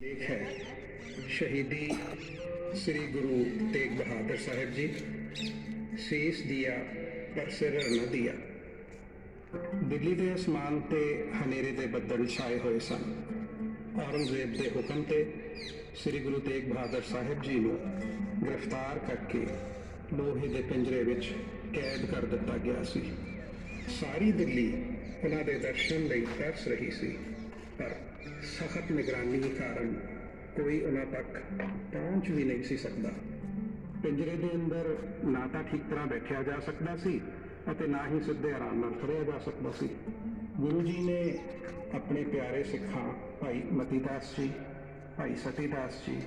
ਹੈ ਸ਼ਹੀਦੀ ਸ੍ਰੀ ਗੁਰੂ ਤੇਗ ਬਹਾਦਰ ਸਾਹਿਬ ਜੀ, ਸੀਸ ਦਿਆ ਪਰ ਸਿਰ ਨ ਦਿਆ ਦਿੱਲੀ ਦੇ ਅਸਮਾਨ ਤੇ ਹਨੇਰੇ ਦੇ ਬੱਦਲ ਛਾਏ ਹੋਏ ਸਨ। ਔਰੰਗਜ਼ੇਬ ਦੇ ਹੁਕਮ ਤੇ ਸ੍ਰੀ ਗੁਰੂ ਤੇਗ ਬਹਾਦਰ ਸਾਹਿਬ ਜੀ ਨੂੰ ਗ੍ਰਿਫਤਾਰ ਕਰਕੇ ਲੋਹੇ ਦੇ ਪਿੰਜਰੇ ਵਿੱਚ ਕੈਦ ਕਰ ਦਿੱਤਾ ਗਿਆ ਸੀ। ਸਾਰੀ ਦਿੱਲੀ ਉਹਨਾਂ ਦੇ ਦਰਸ਼ਨ ਲਈ ਤਰਸ ਰਹੀ ਸੀ। ਪਰ ਸਖਤ ਨਿਗਰਾਨੀ ਕਾਰਨ ਕੋਈ ਉਹਨਾਂ ਤੱਕ ਪਹੁੰਚ ਵੀ ਨਹੀਂ ਸੀ ਸਕਦਾ। ਪਿੰਜਰੇ ਦੇ ਅੰਦਰ ਨਾ ਤਾਂ ਠੀਕ ਤਰ੍ਹਾਂ ਬੈਠਿਆ ਜਾ ਸਕਦਾ ਸੀ ਅਤੇ ਨਾ ਹੀ ਸਿੱਧੇ ਆਰਾਮ ਨਾਲ ਖੜਿਆ ਜਾ ਸਕਦਾ ਸੀ। ਗੁਰੂ ਜੀ ਨੇ ਆਪਣੇ ਪਿਆਰੇ ਸਿੱਖਾਂ, ਭਾਈ ਮਤੀਦਾਸ ਜੀ, ਭਾਈ ਸਤੀਦਾਸ ਜੀ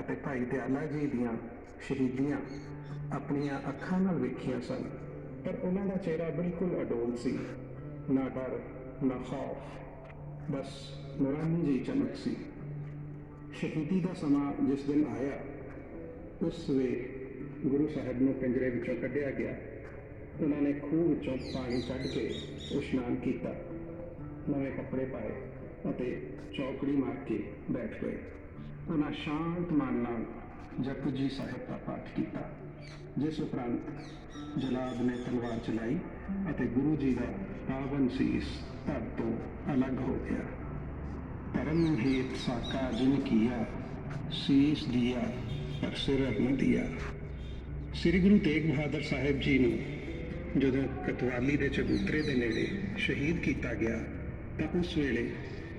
ਅਤੇ ਭਾਈ ਦਿਆਲਾ ਜੀ ਦੀਆਂ ਸ਼ਹੀਦੀਆਂ ਆਪਣੀਆਂ ਅੱਖਾਂ ਨਾਲ ਵੇਖੀਆਂ ਸਨ। ਪਰ ਉਹਨਾਂ ਦਾ ਚਿਹਰਾ ਬਿਲਕੁਲ ਅਡੋਲ ਸੀ। ਨਾ ਡਰ, ਨਾ ਖੌਫ। ਬਸ ਨੂਰਾਨੀ ਜਿਹੀ ਚਮਕ ਸੀ। ਸ਼ਹੀਦੀ ਦਾ ਸਮਾਂ ਜਿਸ ਦਿਨ ਆਇਆ, ਉਸ ਵੇ ਗੁਰੂ ਸਾਹਿਬ ਨੂੰ ਪਿੰਜਰੇ ਵਿੱਚੋਂ ਕੱਢਿਆ ਗਿਆ। ਉਹਨਾਂ ਨੇ ਖੂਹ ਵਿੱਚੋਂ ਪਾਣੀ ਕੱਢ ਕੇ ਇਸ਼ਨਾਨ ਕੀਤਾ। ਨਵੇਂ ਕੱਪੜੇ ਪਾਏ ਅਤੇ ਚੌਕੜੀ ਮਾਰ ਕੇ ਬੈਠ ਗਏ। ਉਹਨਾਂ ਸ਼ਾਂਤ ਮਨ ਨਾਲ ਜਪਜੀ ਸਾਹਿਬ ਦਾ ਪਾਠ ਕੀਤਾ, ਜਿਸ ਉਪਰੰਤ ਜਲਾਦ ਨੇ ਤਲਵਾਰ ਚਲਾਈ ਅਤੇ ਗੁਰੂ ਜੀ ਦਾ ਪਾਵਨ ਸੀਸ ਘਰ ਤੋਂ ਅਲੱਗ ਹੋ ਗਿਆ। ਧਰਮ ਹੇਤ ਸਾਕਾ ਜਿਨ ਕੀਆ, ਸੀਸ ਦਿਆ, ਪਰ ਸਿਰ ਨ ਦਿਆ। ਸ੍ਰੀ ਗੁਰੂ ਤੇਗ ਬਹਾਦਰ ਸਾਹਿਬ ਜੀ ਨੂੰ ਜਦੋਂ ਕਤਵਾਲੀ ਦੇ ਚਬੂਤਰੇ ਦੇ ਨੇੜੇ ਸ਼ਹੀਦ ਕੀਤਾ ਗਿਆ, ਤਾਂ ਉਸ ਵੇਲੇ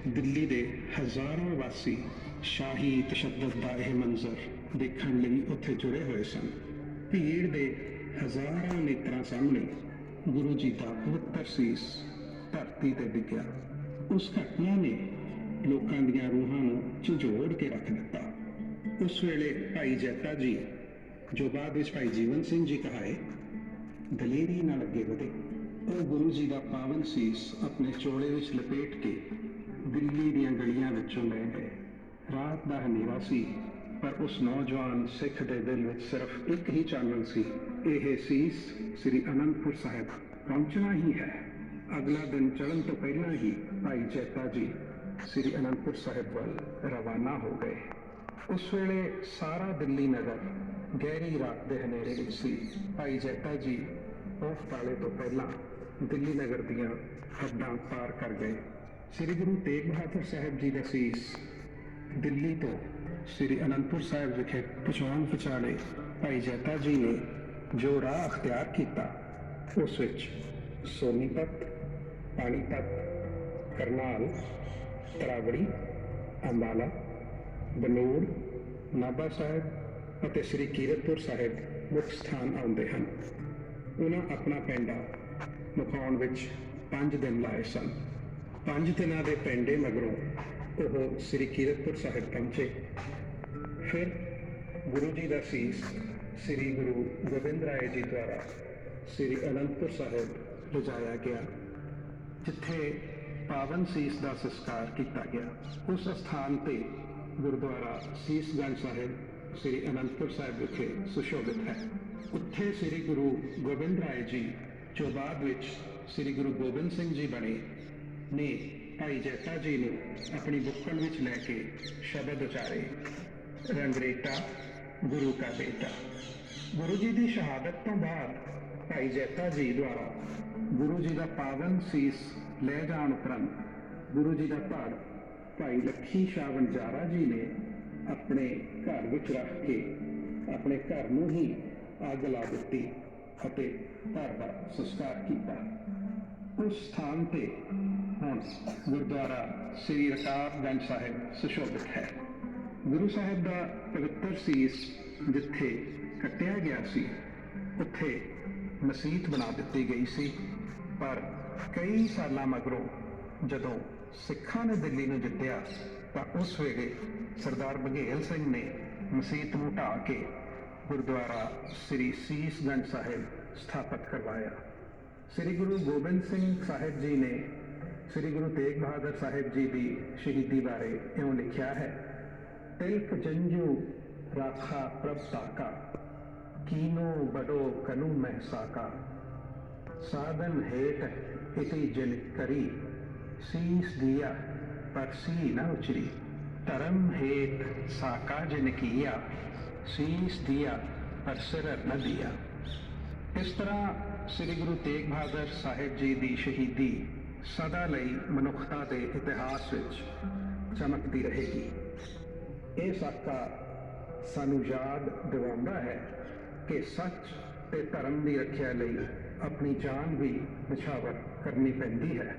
ਦਿੱਲੀ ਦੇ ਹਜ਼ਾਰਾਂ ਵਾਸੀ ਸ਼ਾਹੀ ਤਸ਼ੱਦਦ ਦਾ ਇਹ ਮੰਜ਼ਰ ਦੇਖਣ ਲਈ ਉੱਥੇ ਜੁੜੇ ਹੋਏ ਸਨ। ਭੀੜ ਦੇ ਹਜ਼ਾਰਾਂ ਨੇਤਰਾਂ ਸਾਹਮਣੇ ਗੁਰੂ ਜੀ ਦਾ ਪਵਿੱਤਰ ਸੀਸ ਧਰਤੀ ਤੇ ਡਿੱਗਿਆ। ਉਸ ਘਟਨਾ ਨੇ ਲੋਕਾਂ ਦੀਆਂ ਰੂਹਾਂ ਨੂੰ ਝੰਜੋੜ ਕੇ ਰੱਖ ਦਿੱਤਾ। ਉਸ ਵੇਲੇ ਭਾਈ ਜੈਤਾ ਜੀ, ਜੋ ਬਾਅਦ ਵਿੱਚ ਭਾਈ ਜੀਵਨ ਸਿੰਘ ਜੀ ਕਹਾਏ, ਦਲੇਰੀ ਨਾਲ ਅੱਗੇ ਵਧੇ। ਉਹ ਗੁਰੂ ਜੀ ਦਾ ਪਾਵਨ ਸੀਸ ਆਪਣੇ ਚੋਲੇ ਵਿੱਚ ਲਪੇਟ ਕੇ ਦਿੱਲੀ ਦੀਆਂ ਗਲੀਆਂ ਵਿੱਚੋਂ ਲੈ ਗਏ। ਰਾਤ ਦਾ ਹਨੇਰਾ ਸੀ, ਪਰ ਉਸ ਨੌਜਵਾਨ ਸਿੱਖ ਦੇ ਦਿਲ ਵਿੱਚ ਸਿਰਫ ਇੱਕ ਹੀ ਚਾਨਣ ਸੀ। ਇਹ ਸੀਸ ਸ੍ਰੀ ਅਨੰਦਪੁਰ ਸਾਹਿਬ ਪਹੁੰਚਣਾ ਹੀ ਹੈ। ਅਗਲਾ ਦਿਨ ਚੜ੍ਹਨ ਤੋਂ ਪਹਿਲਾਂ ਹੀ ਭਾਈ ਜੈਤਾ ਜੀ ਸ੍ਰੀ ਅਨੰਦਪੁਰ ਸਾਹਿਬ ਵੱਲ ਰਵਾਨਾ ਹੋ ਗਏ। ਉਸ ਵੇਲੇ ਸਾਰਾ ਦਿੱਲੀ ਨਗਰ ਗਹਿਰੀ ਰਾਤ ਦੇ ਹਨੇਰੇ ਵਿੱਚ ਸੀ। ਭਾਈ ਜੈਤਾ ਜੀ ਉਸ ਪਾਲੇ ਤੋਂ ਪਹਿਲਾਂ ਦਿੱਲੀ ਨਗਰ ਦੀਆਂ ਹੱਦਾਂ ਪਾਰ ਕਰ ਗਏ। ਸ੍ਰੀ ਗੁਰੂ ਤੇਗ ਬਹਾਦਰ ਸਾਹਿਬ ਜੀ ਦਾ ਸੀਸ ਦਿੱਲੀ ਤੋਂ ਸ੍ਰੀ ਅਨੰਦਪੁਰ ਸਾਹਿਬ ਵਿਖੇ ਪਹੁੰਚਾਉਣ ਵਿਚਾਲੇ ਭਾਈ ਜੈਤਾ ਜੀ ਨੇ ਜੋ ਰਾਹ ਅਖਤਿਆਰ ਕੀਤਾ, ਉਸ ਵਿੱਚ ਸੋਨੀਪਤ ਪਾਣੀਪਤ ਕਰਨਾਲ ਤਰਾਵੜੀ ਅੰਬਾਲਾ ਬਨੂੜ ਨਾਭਾ ਸਾਹਿਬ ਅਤੇ ਸ੍ਰੀ ਕੀਰਤਪੁਰ ਸਾਹਿਬ ਮੁੱਖ ਸਥਾਨ ਆਉਂਦੇ ਹਨ ਉਹਨਾਂ ਆਪਣਾ ਪੈਂਡਾ ਮੁਕਾਉਣ ਵਿੱਚ 5 ਦਿਨ ਲਾਏ ਸਨ ਪੰਜ ਦਿਨਾਂ ਦੇ ਪਿੰਡੇ ਮਗਰੋਂ ਉਹ ਸ੍ਰੀ ਕੀਰਤਪੁਰ ਸਾਹਿਬ ਪਹੁੰਚੇ ਫਿਰ ਗੁਰੂ ਜੀ ਦਾ ਸੀਸ ਸ੍ਰੀ ਗੁਰੂ ਗੋਬਿੰਦ ਰਾਏ ਜੀ ਦੁਆਰਾ ਸ੍ਰੀ ਅਨੰਦਪੁਰ ਸਾਹਿਬ ਲਿਜਾਇਆ ਗਿਆ ਜਿੱਥੇ ਪਾਵਨ ਸੀਸ ਦਾ ਸੰਸਕਾਰ ਕੀਤਾ ਗਿਆ, ਉਸ ਸਥਾਨ ਤੇ ਗੁਰਦੁਆਰਾ ਸੀਸਗੰਜ ਸਾਹਿਬ, ਸ੍ਰੀ ਅਨੰਦਪੁਰ ਸਾਹਿਬ ਵਿਖੇ ਸੁਸ਼ੋਭਿਤ ਹੈ। ਉੱਥੇ ਸ੍ਰੀ ਗੁਰੂ ਗੋਬਿੰਦ ਰਾਏ ਜੀ ਜੋ ਬਾਅਦ ਵਿੱਚ ਸ੍ਰੀ ਗੁਰੂ ਗੋਬਿੰਦ ਸਿੰਘ ਜੀ ਬਣੇ ਨੇ ਭਾਈ ਜੈਤਾ ਜੀ ਨੂੰ ਆਪਣੀ ਬੁੱਕਲ ਵਿੱਚ ਲੈ ਕੇ ਸ਼ਬਦ ਉਚਾਰੇ। ਰੰਗਰੇਟਾ, ਗੁਰੂ ਕਾ ਬੇਟਾ। ਗੁਰੂ ਜੀ ਦੀ ਸ਼ਹਾਦਤ ਤੋਂ ਬਾਅਦ ਭਾਈ ਜੈਤਾ ਜੀ ਦੁਆਰਾ। ਗੁਰੂ ਜੀ ਦਾ ਪਾਵਨ ਸੀਸ ਲੈ ਜਾਣ ਉਪਰੰਤ ਗੁਰੂ ਜੀ ਦਾ ਧੜ ਭਾਈ ਲੱਖੀ ਸ਼ਾਹ ਵਣਜਾਰਾ ਜੀ ਨੇ ਆਪਣੇ ਘਰ ਵਿੱਚ ਰੱਖ ਕੇ ਆਪਣੇ ਘਰ ਨੂੰ ਹੀ ਅੱਗ ਲਾ ਦਿੱਤੀ ਅਤੇ ਘਰ ਦਾ ਸੰਸਕਾਰ ਕੀਤਾ। ਉਸ ਸਥਾਨ ਤੇ ਹੁਣ ਗੁਰਦੁਆਰਾ ਸ੍ਰੀ ਰਕਾਬਗੰਜ ਸਾਹਿਬ ਸੁਸ਼ੋਭਿਤ ਹੈ। ਗੁਰੂ ਸਾਹਿਬ ਦਾ ਪਵਿੱਤਰ ਸੀਸ ਜਿੱਥੇ ਕੱਟਿਆ ਗਿਆ ਸੀ ਉੱਥੇ ਮਸਜਿਦ ਬਣਾ ਦਿੱਤੀ ਗਈ ਸੀ। ਪਰ ਕਈ ਸਾਲਾਂ ਮਗਰੋਂ ਜਦੋਂ ਸਿੱਖਾਂ ਨੇ ਦਿੱਲੀ ਨੂੰ ਜਿੱਤਿਆ, ਤਾਂ ਉਸ ਵੇਲੇ ਸਰਦਾਰ ਬਘੇਲ ਸਿੰਘ ਨੇ ਮਸਜਿਦ ਨੂੰ ਢਾਹ ਕੇ ਗੁਰਦੁਆਰਾ ਸ੍ਰੀ ਸੀਸਗੰਜ ਸਾਹਿਬ ਸਥਾਪਿਤ ਕਰਵਾਇਆ। ਸ੍ਰੀ ਗੁਰੂ ਗੋਬਿੰਦ ਸਿੰਘ ਸਾਹਿਬ ਜੀ ਨੇ ਸ੍ਰੀ ਗੁਰੂ ਤੇਗ ਬਹਾਦਰ ਸਾਹਿਬ ਜੀ ਦੀ ਸ਼ਹੀਦੀ ਬਾਰੇ ਇਉਂ ਲਿਖਿਆ ਹੈ, ਤਿਲਕ ਜੰਜੂ ਰਾਖਾ ਪ੍ਰਭ ਤਾਕਾ ਕੀਨੋ ਬਡੋ ਕਨੂ ਮਹਿਸਾਕਾ ਸਾਧਨ ਹੇਟ ਇਤੀ ਜਨ ਕਰੀ, ਸੀਸ ਦਿਆ ਪਰ ਸੀ ਨਾ ਉਚਰੀ। ਧਰਮ ਹੇਤ ਸਾਕਾ ਜਿਨ ਕੀਆ, ਸੀਸ ਦਿਆ ਪਰ ਸਿਰ ਨ ਦਿਆ। ਇਸ ਤਰ੍ਹਾਂ ਸ੍ਰੀ ਗੁਰੂ ਤੇਗ ਬਹਾਦਰ ਸਾਹਿਬ ਜੀ ਦੀ ਸ਼ਹੀਦੀ ਸਦਾ ਲਈ ਮਨੁੱਖਤਾ ਦੇ ਇਤਿਹਾਸ ਵਿੱਚ ਚਮਕਦੀ ਰਹੇਗੀ। ਇਹ ਸਾਕਾ ਸਾਨੂੰ ਯਾਦ ਦਿਵਾਉਂਦਾ ਹੈ ਕਿ ਸੱਚ ਤੇ ਧਰਮ ਦੀ ਰੱਖਿਆ ਲਈ ਆਪਣੀ ਜਾਨ ਵੀ ਨਿਛਾਵਰ ਕਰਨੀ ਪੈਂਦੀ ਹੈ।